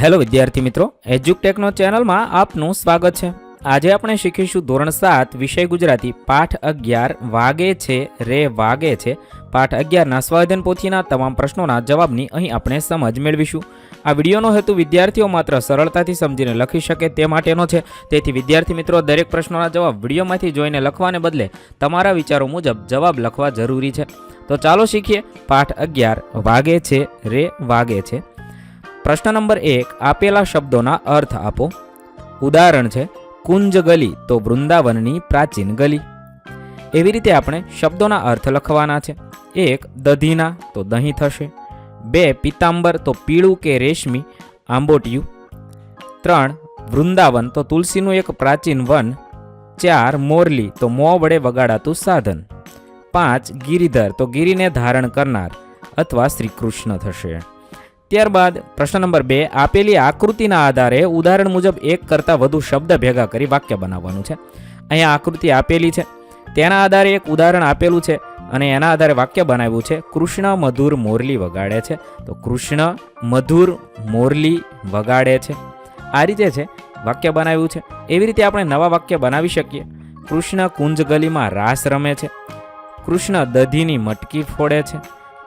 Hello વિદ્યાર્થી મિત્રો, એજ્યુકટેકનો ચેનલમાં આપનું સ્વાગત છે. આજે આપણે શીખીશું ધોરણ સાત, વિષય ગુજરાતી, પાઠ અગિયાર, વાગે છે, રે વાગે છે. પાઠ અગિયારના સ્વાધન પોથીના તમામ પ્રશ્નોના જવાબની અહીં આપણે સમજ મેળવીશું. આ વિડીયોનો હેતુ વિદ્યાર્થીઓ માત્ર સરળતાથી સમજીને લખી શકે તે માટેનો છે. તેથી વિદ્યાર્થી મિત્રો, દરેક પ્રશ્નોના જવાબ વિડીયોમાંથી જોઈને લખવાને બદલે તમારા વિચારો મુજબ જવાબ લખવા જરૂરી છે. તો ચાલો શીખીએ. પાઠ અગિયાર, વાગે છે, રે વાગે છે. પ્રશ્ન નંબર એક, આપેલા શબ્દોના અર્થ આપો. ઉદાહરણ છે, કુંજ ગલી તો વૃંદાવનની પ્રાચીન ગલી. એવી રીતે આપણે શબ્દોના અર્થ લખવાના છે. એક, દધીના તો દહીં થશે. બે પિતાંબર તો પીળું કે રેશમી આંબોટિયું. ત્રણ, વૃંદાવન તો તુલસીનું એક પ્રાચીન વન. ચાર, મોરલી તો મોં વડે વગાડાતું સાધન. પાંચ, ગિરિધર તો ગિરિને ધારણ કરનાર અથવા શ્રી કૃષ્ણ થશે. ત્યારબાદ પ્રશ્ન નંબર બે, આપેલી આકૃતિના આધારે ઉદાહરણ મુજબ એક કરતાં વધુ શબ્દ ભેગા કરી વાક્ય બનાવવાનું છે. અહીંયા આકૃતિ આપેલી છે. તેના આધારે એક ઉદાહરણ આપેલું છે અને એના આધારે વાક્ય બનાવ્યું છે. કૃષ્ણ મધુર મોરલી વગાડે છે. તો કૃષ્ણ મધુર મોરલી વગાડે છે. આ રીતે છે વાક્ય બનાવ્યું છે. એવી રીતે આપણે નવા વાક્ય બનાવી શકીએ. કૃષ્ણ કુંજ ગલીમાં રાસ રમે છે. કૃષ્ણ દધીની મટકી ફોડે છે.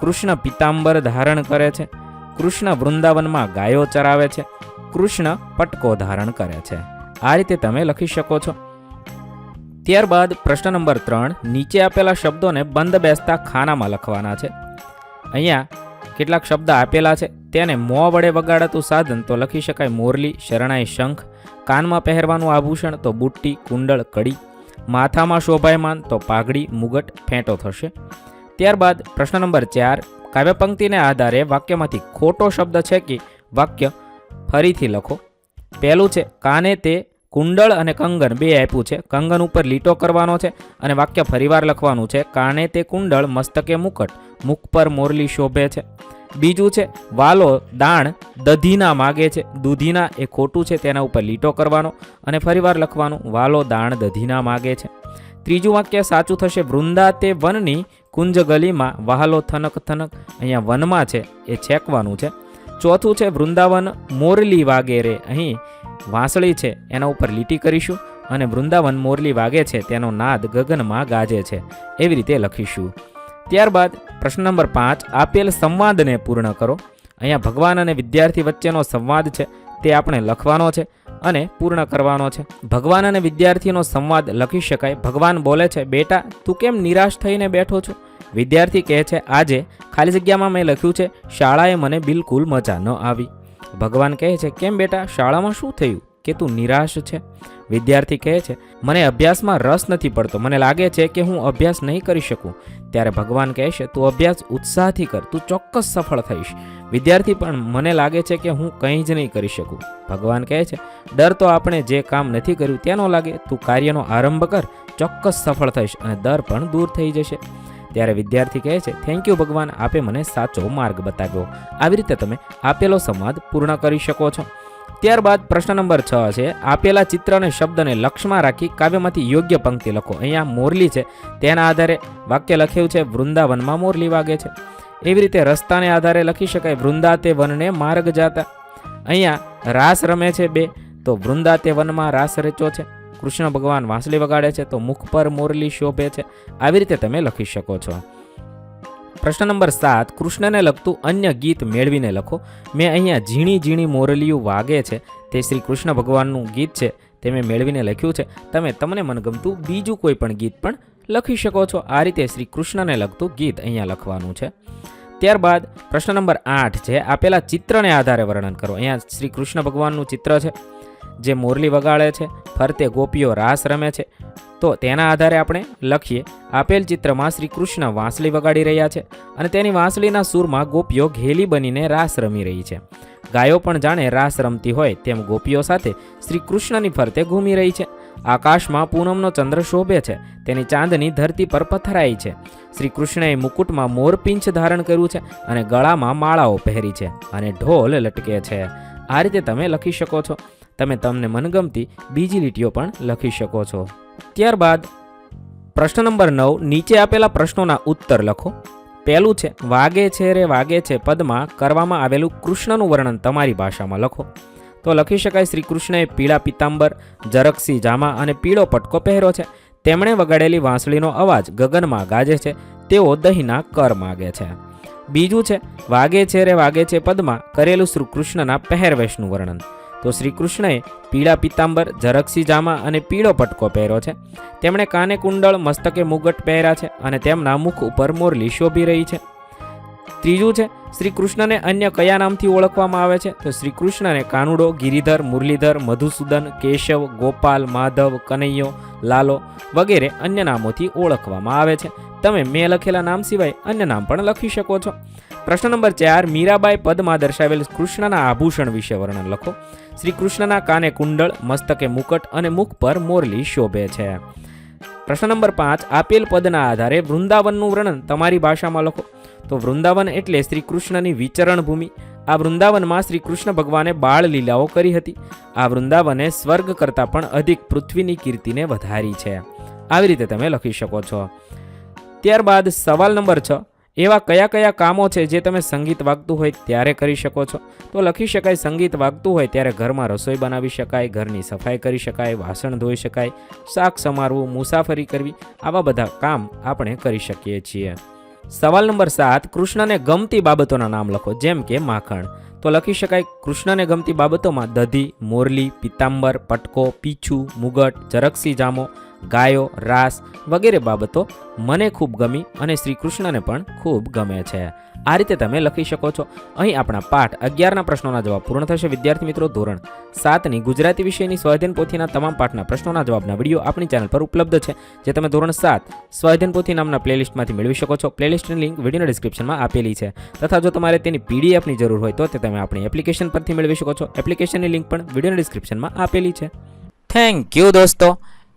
કૃષ્ણ પિતાંબર ધારણ કરે છે. કૃષ્ણ વૃંદાવનમાં ગાયો ચરાવે છે. કૃષ્ણ પટકો ધારણ કરે છે. આ રીતે તમે લખી શકો છો. ત્યારબાદ પ્રશ્ન નંબર ત્રણ, નીચે આપેલા શબ્દોને બંધ બેસતા ખાનામાં લખવાના છે. અહીંયા કેટલાક શબ્દ આપેલા છે. તેને મોં વડે વગાડાતું સાધન તો લખી શકાય મોરલી, શરણાઈ શંખ, કાનમાં પહેરવાનું આભૂષણ તો બુટ્ટી, કુંડળ, કડી, માથામાં શોભાયમાન તો પાઘડી, મુગટ, ફેંટો થશે. ત્યારબાદ પ્રશ્ન નંબર ચાર કાવ્યપંક્તિને આધારે વાક્યમાંથી ખોટો શબ્દ છે કે વાક્ય ફરીથી લખો. પહેલું છે, કાને તે કુંડળ અને કંગન બે આપ્યું છે. કંગન ઉપર લીટો કરવાનો છે અને વાક્ય ફરીવાર લખવાનું છે. કાને તે કુંડળ મસ્તકે મુકટ, મુખ પર મોરલી શોભે છે. બીજું છે, વાલો દાણ દધીના માગે છે. દૂધીના એ ખોટું છે, તેના ઉપર લીટો કરવાનો અને ફરીવાર લખવાનું, વાલો દાણ દધીના માગે છે. ત્રીજું વાક્ય, સાચું થશે, વૃંદા તે વનની કુંજ ગલીમાં વહાલો થનક થનક અહીંયા વનમાં છે, એ છેકવાનું છે. ચોથું છે વૃંદાવન મોરલી વાગે રે. અહીં વાંસળી છે, એના ઉપર લીટી કરીશું અને વૃંદાવન મોરલી વાગે છે, તેનો નાદ ગગનમાં ગાજે છે, એવી રીતે લખીશું. ત્યારબાદ પ્રશ્ન નંબર પાંચ, આપેલ સંવાદને પૂર્ણ કરો. અહીંયા ભગવાન અને વિદ્યાર્થી વચ્ચેનો સંવાદ છે. તે આપણે લખવાનો છે અને પૂર્ણ કરવાનો છે. ભગવાન અને વિદ્યાર્થીનો સંવાદ લખી શકાય. ભગવાન બોલે છે, બેટા, તું કેમ નિરાશ થઈને બેઠો છો? વિદ્યાર્થી કહે છે, આજે ખાલી જગ્યામાં મેં લખ્યું છે, શાળાએ મને બિલકુલ મજા ન આવી. ભગવાન કહે છે, કેમ બેટા, શાળામાં શું થયું? કે તું નિરાશ છે? વિદ્યાર્થી કહે છે, મને અભ્યાસમાં રસ નથી પડતો. મને લાગે છે કે હું અભ્યાસ નહીં કરી શકું. ત્યારે ભગવાન કહે છે, તું અભ્યાસ ઉત્સાહથી કર. તું ચોક્કસ સફળ થઈશ. વિદ્યાર્થી, પણ મને લાગે છે કે હું કંઈ જ નહીં કરી શકું. ભગવાન કહે છે, ડર તો આપણે જે કામ નથી કર્યું તેનો લાગે. તું કાર્યનો આરંભ કર. ચોક્કસ સફળ થઈશ અને ડર પણ દૂર થઈ જશે. ત્યારે વિદ્યાર્થી કહે છે થેન્ક યુ ભગવાન, આપે મને સાચો માર્ગ બતાવ્યો. આવી રીતે તમે આપેલો સંવાદ પૂર્ણ કરી શકો છો. ત્યારબાદ પ્રશ્ન નંબર છ છે, આપેલા ચિત્ર અને શબ્દને લક્ષમાં રાખી કાવ્યમાંથી યોગ્ય પંક્તિ લખો. અહીંયા મોરલી છે, તેના આધારે વાક્ય લખ્યું છે, વૃંદાવનમાં મોરલી વાગે છે. એવી રીતે રસ્તાને આધારે લખી શકાય, વૃંદા તે વનને માર્ગ જાતા. અહીંયા રાસ રમે છે બે, તો વૃંદા તે વનમાં રાસ રચ્યો છે. કૃષ્ણ ભગવાન વાંસળી વગાડે છે, તો મુખ પર મોરલી શોભે છે. આવી રીતે તમે લખી શકો છો. પ્રશ્ન નંબર સાત, કૃષ્ણને લગતું અન્ય ગીત મેળવીને લખો. મેં અહીંયા ઝીણી ઝીણી મોરલીઓ વાગે છે. તે શ્રી કૃષ્ણ ભગવાનનું ગીત છે. તે મેં મેળવીને લખ્યું છે. તમે, તમને મનગમતું બીજું કોઈ પણ ગીત પણ લખી શકો છો. આ રીતે શ્રી કૃષ્ણને લગતું ગીત અહીંયા લખવાનું છે. ત્યારબાદ પ્રશ્ન નંબર આઠ છે. આપેલા ચિત્રને આધારે વર્ણન કરો. અહીંયા શ્રી કૃષ્ણ ભગવાનનું ચિત્ર છે. જે મોરલી વગાડે છે, ફરતે ગોપીઓ રાસ રમે છે. તો તેના આધારે આપણે લખીએ, આપેલ ચિત્રમાં શ્રી કૃષ્ણ વાંસળી વગાડી રહ્યા છે અને તેની વાંસળીના સૂરમાં ગોપીઓ ઘેલી બનીને રાસ રમી રહી છે. ગાયો પણ જાણે રાસ રમતી હોય તેમ ગોપીઓ સાથે શ્રી કૃષ્ણની ફરતે ઘૂમી રહી છે. આકાશમાં પૂનમનો ચંદ્ર શોભે છે, તેની ચાંદની ધરતી પર પથરાઈ છે. શ્રી કૃષ્ણએ મુકુટમાં મોરપિંછ ધારણ કર્યું છે અને ગળામાં માળાઓ પહેરી છે અને ઢોલ લટકે છે. આ રીતે તમે લખી શકો છો. તમે તમને મનગમતી બીજી લીટીઓ પણ લખી શકો છો. ત્યારબાદ પ્રશ્ન નંબર નવ, નીચે આપેલા પ્રશ્નોના ઉત્તર લખો. પહેલું છે, વાગે છે રે, વાગે છે પદમાં કરવામાં આવેલું કૃષ્ણનું વર્ણન તમારી ભાષામાં લખો. તો લખી શકાય શ્રી કૃષ્ણએ પીળા પિતાંબર જરકસી જામા અને પીળો પટકો પહેર્યો છે. તેમણે વગાડેલી વાંસળીનો અવાજ ગગનમાં ગાજે છે. તેઓ દહીંના કર માગે છે. બીજું છે, વાગે છે રે, વાગે છે પદમાં કરેલું શ્રી કૃષ્ણના પહેરવેશનું વર્ણન. તો શ્રી કૃષ્ણએ પીળા પિતાંબર જરકસી જામા અને પીળો પટકો પહેર્યો છે. તેમણે કાને કુંડળ, મસ્તકે મુગટ પહેર્યા છે અને તેમના મુખ ઉપર મોરલી શોભી રહી છે. ત્રીજું છે શ્રી કૃષ્ણને અન્ય કયા નામથી ઓળખવામાં આવે છે? તો શ્રી કૃષ્ણને કાનુડો, ગિરિધર, મુરલીધર, મધુસૂદન, કેશવ, ગોપાલ, માધવ, કનૈયો, લાલો વગેરે અન્ય નામોથી ઓળખવામાં આવે છે. તમે મેં લખેલા નામ સિવાય અન્ય નામ પણ લખી શકો છો. પ્રશ્ન નંબર ચાર, મીરાબાઈ પદમાં દર્શાવેલ કૃષ્ણના આભૂષણ વિશે વર્ણન લખો. શ્રી કૃષ્ણના કાને કુંડળ, મસ્તકે મુકટ અને મુખ પર મોરલી શોભે છે. પ્રશ્ન નંબર પાંચ, આપેલ પદના આધારે વૃંદાવનનું વર્ણન તમારી ભાષામાં લખો. તો વૃંદાવન એટલે શ્રી કૃષ્ણની વિચરણ ભૂમિ. આ વૃંદાવનમાં શ્રી કૃષ્ણ ભગવાને બાળ લીલાઓ કરી હતી. આ વૃંદાવને સ્વર્ગ કરતાં પણ અધિક પૃથ્વીની કીર્તિને વધારી છે. આવી રીતે તમે લખી શકો છો. ત્યારબાદ સવાલ નંબર છ એવા કયા કયા કામો છે જે તમે સંગીત વાગતું હોય ત્યારે કરી શકો છો? તો લખી શકાય સંગીત વાગતું હોય ત્યારે ઘરમાં રસોઈ બનાવી શકાય, ઘરની સફાઈ કરી શકાય, વાસણ ધોઈ શકાય, શાક સમારવું, મુસાફરી કરવી, આવા બધા કામ આપણે કરી શકીએ છીએ. સવાલ નંબર સાત, કૃષ્ણને ગમતી બાબતોના નામ લખો, જેમ કે માખણ. તો લખી શકાય કૃષ્ણને ગમતી બાબતોમાં દધી, મોરલી, પિત્તાંબર, પટકો, પીછું, મુગટ જરક્સી જામો ગાયો, રાસ વગેરે બાબતો મને ખૂબ ગમી અને શ્રી કૃષ્ણને પણ ખૂબ ગમે છે. આ રીતે તમે લખી શકો છો. અહીં આપણા પાઠ અગિયારના પ્રશ્નોના જવાબ પૂર્ણ થશે. વિદ્યાર્થી મિત્રો, ધોરણ સાતની ગુજરાતી વિષયની સ્વાધ્યન પોથીના તમામ પાઠના પ્રશ્નોના જવાબના વીડિયો આપણી ચેનલ પર ઉપલબ્ધ છે, જે તમે ધોરણ સાત સ્વાધ્યન પોથી નામના પ્લેલિસ્ટમાંથી મેળવી શકો છો. પ્લેલિસ્ટની લિંક વિડીયોના ડિસ્ક્રિપ્શનમાં આપેલી છે. તથા જો તમારે તેની પીડીએફની જરૂર હોય તો તે તમે આપણી એપ્લિકેશન પરથી મેળવી શકો છો. એપ્લિકેશનની લિંક પણ વિડીયોના ડિસ્ક્રિપ્શનમાં આપેલી છે. થેન્ક યુ દોસ્તો.